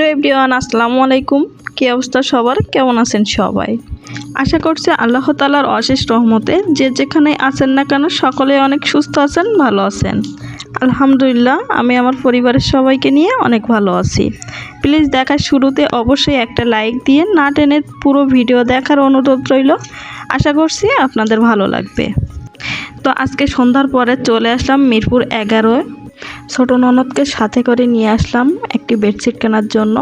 Everyone, আসসালামু আলাইকুম। কী অবস্থা সবার? কেমন আছেন সবাই? আশা করছি আল্লাহ তালার অশেষ রহমতে যে যেখানে আছেন না কেন সকলে অনেক সুস্থ আছেন, ভালো আছেন। আলহামদুলিল্লাহ, আমি আমার পরিবারের সবাইকে নিয়ে অনেক ভালো আছি। প্লিজ দেখার শুরুতে অবশ্যই একটা লাইক দিয়ে না টেনে পুরো ভিডিও দেখার অনুরোধ রইল। আশা করছি আপনাদের ভালো লাগবে। তো আজকে সন্ধ্যার পরে চলে আসলাম মিরপুর এগারোয়। ছোটো ননদকে সাথে করে নিয়ে আসলাম একটি বেডশিট কেনার জন্য।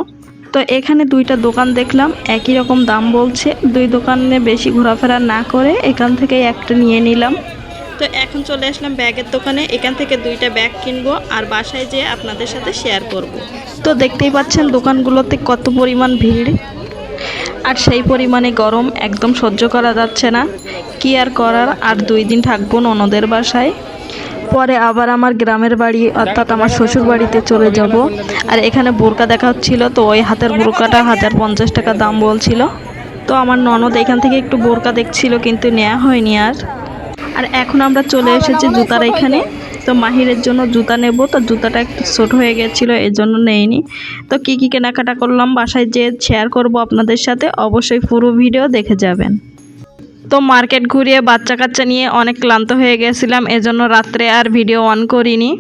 তো এখানে দুইটা দোকান দেখলাম, একই রকম দাম বলছে। দুই দোকানে বেশি ঘোরাফেরা না করে এখান থেকে একটা নিয়ে নিলাম। তো এখন চলে আসলাম ব্যাগের দোকানে, এখান থেকে দুইটা ব্যাগ কিনবো আর বাসায় যেয়ে আপনাদের সাথে শেয়ার করব। তো দেখতেই পাচ্ছেন দোকানগুলোতে কত পরিমাণ ভিড়। আর সেই পরিমাণে গরম একদম সহ্য করা যাচ্ছে না। কি আর করার? আর দুই দিন থাকব ননদের বাসায়। পরে আবার আমার গ্রামের বাড়ি, অর্থাৎ আমার শ্বশুর বাড়িতে চলে যাব। আর এখানে বোরকা দেখা হচ্ছিল, তো ওই হাতের বোরকাটা হাজার পঞ্চাশ টাকা দাম বলছিল। তো আমার ননদ এখান থেকে একটু বোরকা দেখছিল, কিন্তু নেওয়া হয়নি আর। আর এখন আমরা চলে এসেছি জুতার এখানে। তো মাহিরের জন্য জুতা নেব, তো জুতাটা একটু ছোট হয়ে গেছিল এই জন্য নেইনি। তো কী কী কেনাকাটা করলাম, বাসায় যে শেয়ার করব আপনাদের সাথে, অবশ্যই পুরো ভিডিও দেখে যাবেন। তো মার্কেট ঘুরিয়ে বাচ্চা কাচ্চা নিয়ে অনেক ক্লান্ত হয়ে গেছিলাম, এজন্য রাত্রে আর ভিডিও অন করিনি।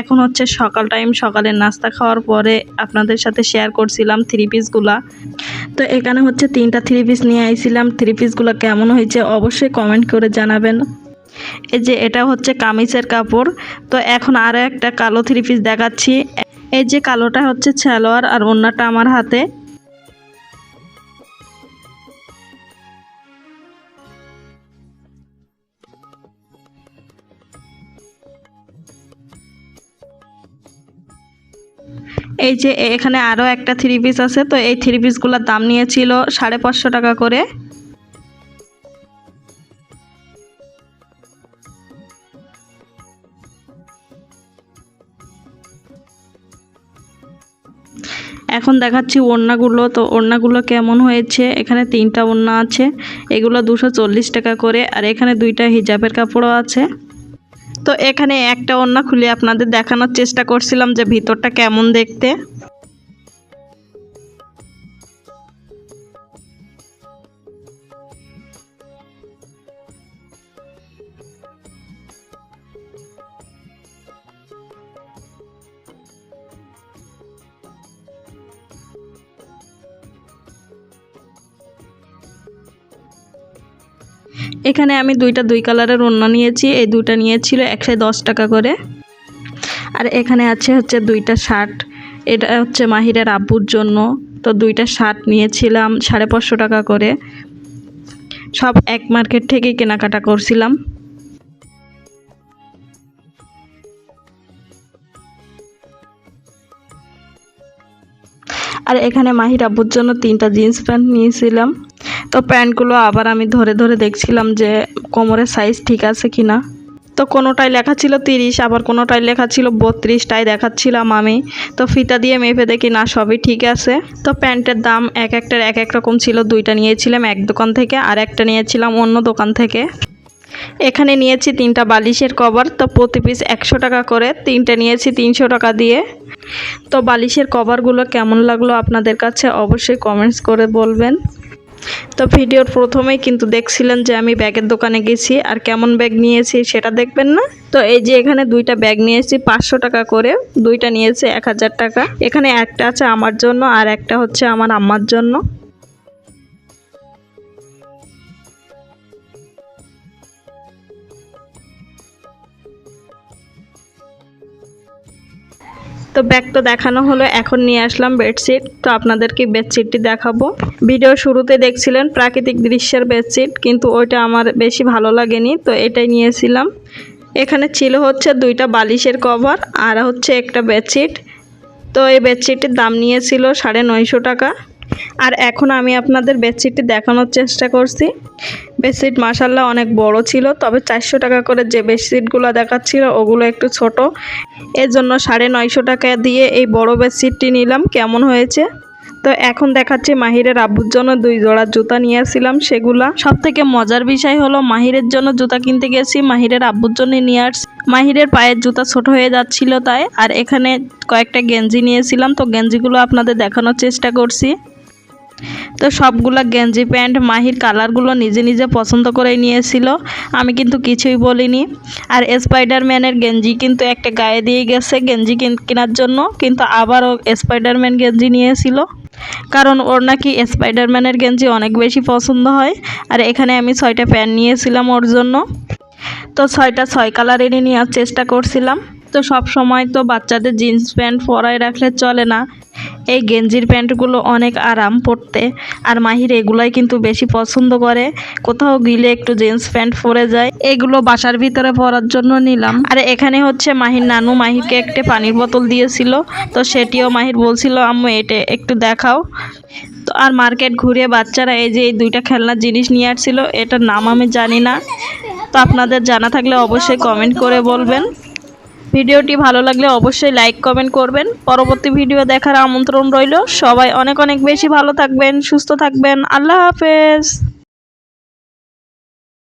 এখন হচ্ছে সকাল টাইম সকালের নাস্তা খাওয়ার পরে আপনাদের সাথে শেয়ার করছিলাম থ্রি পিসগুলা তো এখানে হচ্ছে তিনটা থ্রি পিস নিয়ে আইছিলাম থ্রি পিসগুলো কেমন হয়েছে অবশ্যই কমেন্ট করে জানাবেন। এই যে এটা হচ্ছে কামিজের কাপড়, তো এখন আরও একটা কালো থ্রি পিস দেখাচ্ছি। এই যে কালোটা হচ্ছে সালোয়ার আর অন্যটা আমার হাতে। এই যে এখানে আরও একটা থ্রি পিস আছে, তো এই থ্রি পিসগুলোর দাম নিয়েছিল সাড়ে পাঁচশো টাকা করে। এখন দেখাচ্ছি ওড়নাগুলো, তো ওড়নাগুলো কেমন হয়েছে? এখানে তিনটা ওড়না আছে, এগুলো দুশো টাকা করে, আর এখানে দুইটা হিজাবের কাপড়ও আছে। তো এখানে একটা ওড়না খুলে আপনাদের দেখানোর চেষ্টা করছিলাম যে ভিতরটা কেমন দেখতে। এখানে আমি দুইটা দুই কালারের ওড়না নিয়েছি, এই দুইটা নিয়েছিল একশো দশ টাকা করে। আর এখানে আছে হচ্ছে দুইটা শার্ট, এটা হচ্ছে মাহিরের আব্বুর জন্য। তো দুইটা শার্ট নিয়েছিলাম সাড়ে পাঁচশো টাকা করে। সব এক মার্কেট থেকেই কেনাকাটা করছিলাম। আর এখানে মাহির আব্বুর জন্য তিনটা জিন্স প্যান্ট নিয়েছিলাম। তো প্যান্টগুলো আবার আমি ধরে ধরে দেখছিলাম যে কোমরের সাইজ ঠিক আছে কি না তো কোনোটাই লেখা ছিল তিরিশ, আবার কোনোটাই লেখা ছিল বত্রিশটাই দেখাচ্ছিলাম আমি। তো ফিতা দিয়ে মেপে দেখি, না, সবই ঠিক আছে। তো প্যান্টের দাম এক একটার এক এক রকম ছিল। দুইটা নিয়েছিলাম এক দোকান থেকে, আর একটা নিয়েছিলাম অন্য দোকান থেকে। এখানে নিয়েছি তিনটা বালিশের কভার, তো প্রতি পিস একশো টাকা করে। তিনটে নিয়েছি তিনশো টাকা দিয়ে। তো বালিশের কভারগুলো কেমন লাগল আপনাদের কাছে অবশ্যই কমেন্টস করে বলবেন। তো ভিডিওর প্রথমেই কিন্তু দেখছিলেন যে আমি ব্যাগের দোকানে গেছি আর কেমন ব্যাগ নিয়েছি সেটা দেখবেন না। তো এই যে এখানে দুইটা ব্যাগ নিয়েছি, পাঁচশো টাকা করে। দুইটা নিয়েছে এক হাজার টাকা। এখানে একটা আছে আমার জন্য আর একটা হচ্ছে আমার আম্মার জন্য। তো ব্যাগ তো দেখানো হলো, এখন নিয়ে আসলাম বেডশিট। তো আপনাদেরকে বেডশিটটি দেখাবো। ভিডিও শুরুতে দেখছিলেন প্রাকৃতিক দৃশ্যের বেডশিট, কিন্তু ওইটা আমার বেশি ভালো লাগেনি, তো এটাই নিয়েছিলাম। এখানে ছিল হচ্ছে দুইটা বালিশের কভার আর হচ্ছে একটা বেডশিট। তো এই বেডশিটটির দাম নিয়েছিল সাড়ে নয়শো টাকা। আর এখন আমি আপনাদের বেডশিটটি দেখানোর চেষ্টা করছি। বেডশিট মাসাল্লাহ অনেক বড় ছিল, তবে চারশো টাকা করে যে বেডশিটগুলো দেখাচ্ছিল ওগুলো একটু ছোট। এর জন্য সাড়ে নয়শো টাকা দিয়ে এই বড় বেডশিটটি নিলাম, কেমন হয়েছে? তো এখন দেখাচ্ছি মাহিরের আব্বুর জন্য দুই জোড়া জুতা নিয়েছিলাম সেগুলা। সব থেকে মজার বিষয় হলো মাহিরের জন্য জুতা কিনতে গেছি, মাহিরের আব্বুর জন্য নিয়ে আসছি মাহিরের পায়ের জুতা ছোট হয়ে যাচ্ছিল তাই, আর এখানে কয়েকটা গেঞ্জি নিয়েছিলাম, তো গেঞ্জিগুলো আপনাদের দেখানোর চেষ্টা করছি। তো সবগুলো গেঞ্জি প্যান্ট, মাহির কালারগুলো নিজে নিজে পছন্দ করে নিয়েছিল। আমি কিন্তু কিছুই বলিনি। আর স্পাইডারম্যানের গেঞ্জি কিন্তু একটা গায়ে দিয়ে গেছে গেঞ্জি কিন- কেনার জন্য, কিন্তু আবারও স্পাইডারম্যান গেঞ্জি নিয়েছিল। কারণ ওর নাকি স্পাইডারম্যানের গেঞ্জি অনেক বেশি পছন্দ হয়, আর এখানে আমি ছয়টা প্যান্ট নিয়েছিলাম ওর জন্য। তো ছয়টা ছয় কালারেরই নেওয়ার চেষ্টা করছিলাম। তো সব সময় তো বাচ্চাদের জিন্স প্যান্ট পরায় রাখলে চলে না। এই গেঞ্জির প্যান্টগুলো অনেক আরাম পরতে। আর মাহির এগুলাই কিন্তু বেশি পছন্দ করে। কোথাও গেলে একটু জিন্স প্যান্ট পরে যায়। এগুলো বাসার ভিতরে পরার জন্য নিলাম। আর এখানে হচ্ছে মাহির নানু মাহিরকে একটা পানির বোতল দিয়েছিল। তো সেটিও মাহির বলছিল, আম্মু, এটা একটু দেখাও। তো আর মার্কেট ঘুরে বাচ্চারা এই যে এই দুইটা খেলনার জিনিস নিয়ে আসছিল, এটার নাম আমি জানি না। তো আপনাদের জানা থাকলে অবশ্যই কমেন্ট করে বলবেন। ভিডিওটি ভালো লাগলে অবশ্যই লাইক, কমেন্ট করবেন। পরবর্তী ভিডিও দেখার আমন্ত্রণ রইল। সবাই অনেক অনেক বেশি ভালো থাকবেন, সুস্থ থাকবেন। আল্লাহ হাফেজ।